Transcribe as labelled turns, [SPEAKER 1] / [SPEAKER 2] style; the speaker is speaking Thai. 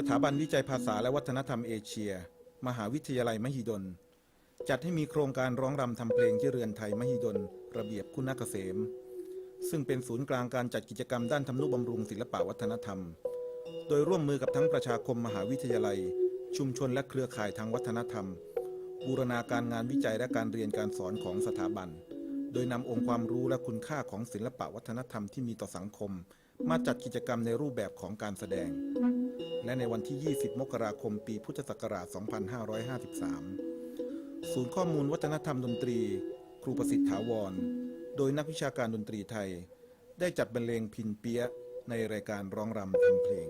[SPEAKER 1] สถาบันวิจัยภาษาและวัฒนธรรมเอเชีย มหาวิทยาลัยมหิดล จัดให้มีโครงการร้องรำทำเพลงที่เรือนไทยมหิดล ระเบียบคุณเกษม ซึ่งเป็นศูนย์กลางการจัดกิจกรรมด้านทำนุบำรุงศิลปวัฒนธรรม โดยร่วมมือกับทั้งประชาคมมหาวิทยาลัย ชุมชนและเครือข่ายทางวัฒนธรรม บูรณาการงานวิจัยและการเรียนการสอนของสถาบัน โดยนำองค์ความรู้และคุณค่าของศิลปวัฒนธรรมที่มีต่อสังคม มาจัดกิจกรรมในรูปแบบของการแสดง และในวันที่ 20 มกราคม ปีพุทธศักราช 2553 ศูนย์ข้อมูลวัฒนธรรมดนตรี ครูประสิทธิ์ถาวร โดยนักวิชาการดนตรีไทย ได้จัดบรรเลงพินเปียะในรายการร้องรำทำเพลง